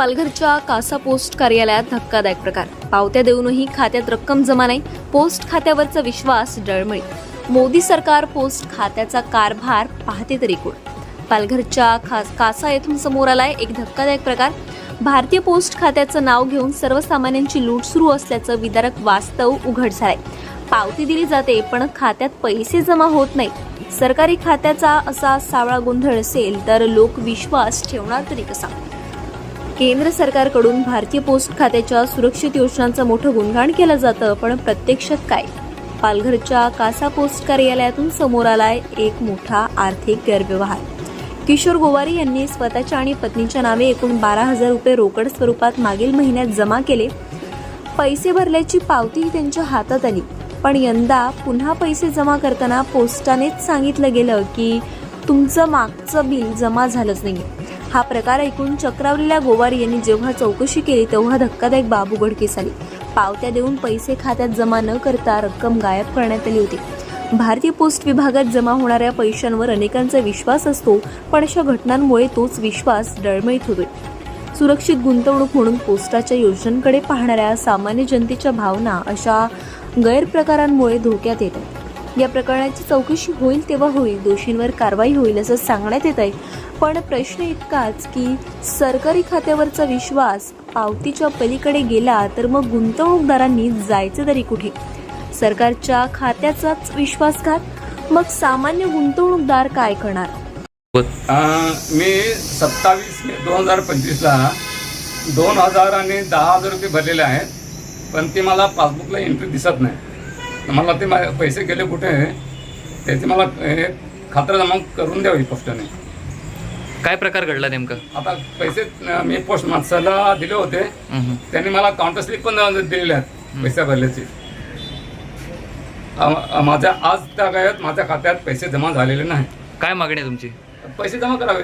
पालघरच्या कासा पोस्ट कार्यालयात धक्कादायक प्रकार. पावत्या देऊनही खात्यात रक्कम जमा नाही पोस्ट खात्यावरचा विश्वास डळमळीत. मोदी सरकार पोस्ट खात्याचा कारभार पाहते तरी कोण. पालघरच्या खास कासा येथून समोर आलाय एक धक्कादायक प्रकार. भारतीय पोस्ट खात्याचं नाव घेऊन सर्वसामान्यांची लूट सुरू असल्याचं विदारक वास्तव उघड झालंय. पावती दिली जाते पण खात्यात पैसे जमा होत नाही सरकारी खात्याचा असा सावळा गोंधळ असेल तर लोक विश्वास ठेवणार तरी कसा? केंद्र सरकारकडून भारतीय पोस्ट खात्याच्या सुरक्षित योजनांचं मोठं गुणगान केलं जातं पण प्रत्यक्षात काय? पालघरच्या कासा पोस्ट कार्यालयातून समोर आलाय एक मोठा आर्थिक गैरव्यवहार. किशोर गोवारी यांनी स्वतःच्या आणि पत्नीच्या नावे एकूण बारा हजार रुपये रोकड स्वरूपात मागील महिन्यात जमा केले. पैसे भरल्याची पावतीही त्यांच्या हातात आली. पण यंदा पुन्हा पैसे जमा करताना पोस्टानेच सांगितलं गेलं की तुमचं मागचं बिल जमा झालंच नाही हा प्रकार ऐकून चक्रावलेल्या गोवारी यांनी जेव्हा चौकशी केली तेव्हा धक्कादायक बाब उघडकीस आली. पावत्या देऊन पैसे खात्यात जमा न करता रक्कम गायब करण्यात आली होती. भारतीय पोस्ट विभागात जमा होणाऱ्या पैशांवर अनेकांचा विश्वास असतो पण अशा घटनांमुळे तोच विश्वास डळमळीत होतोय. सुरक्षित गुंतवणूक म्हणून पोस्टाच्या योजनांकडे पाहणाऱ्या सामान्य जनतेच्या भावना अशा गैरप्रकारांमुळे धोक्यात येत आहेत. या प्रकरणाची चौकशी होईल तेव्हा होईल दोषींवर कारवाई होईल असं सांगण्यात येत आहे. पण प्रश्न इतकाच की सरकारी खात्यावरचा विश्वास पावतीच्या पलीकडे गेला तर मग गुंतवणूकदारांनी जायचं तरी कुठे? सरकारच्या खात्याचाच विश्वासघात? मग सामान्य गुंतवणूकदार काय करणार? मी सत्तावीस मे दोन हजार पंचवीसला दोन हजार आणि दहा हजार रुपये भरलेले आहेत पण ते मला पासबुकला एंट्री दिसत नाही. मला ते मा- पैसे गेले कुठे? त्याची मला खात्र खात्रजमा करून द्यावी स्पष्टने काय प्रकार घडला नेमका? आता पैसे अं, मी पोस्ट माणसाला दिले होते. त्यांनी मला काउंटर स्लिप पण दिलेले आहेत पैसे भरल्याची. अं, माझ्या आज त्या काळात माझ्या खात्यात पैसे जमा झालेले नाही. काय मागणी आहे तुमची? पैसे जमा करावे.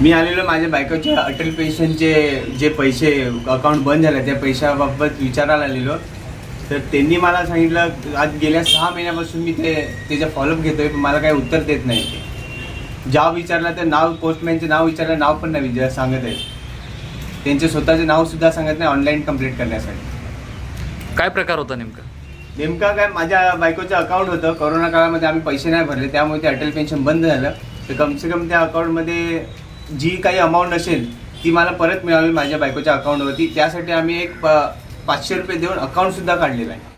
मी आलेलो माझ्या बायकोचे अटल पेन्शनचे जे पैसे अकाउंट बंद झाले त्या पैशाबाबत विचारायला आलेलो. तर त्यांनी मला सांगितलं आज गेल्या सहा महिन्यापासून मी ते त्याचं फॉलोअप घेतोय पण मला काही उत्तर देत नाही. ते ज्या विचारला तर नाव पोस्टमॅनचे नाव विचारलं नाव पण नाही विचार सांगत आहे त्यांचे स्वतःचे नावसुद्धा सांगत नाही ऑनलाईन कंप्लीट करण्यासाठी. काय प्रकार होता नेमका? नेमका काय माझ्या बायकोचं अकाउंट होतं. कोरोना काळामध्ये आम्ही पैसे नाही भरले त्यामुळे ते अटल पेन्शन बंद झालं. तर कमसे कम त्या अकाउंटमध्ये जी काही अमाऊंट असेल ती मला परत मिळावी माझ्या बायकोच्या अकाउंटवरती त्यासाठी आम्ही एक प पाचशे रुपये देऊन अकाउंटसुद्धा काढलेलं आहे.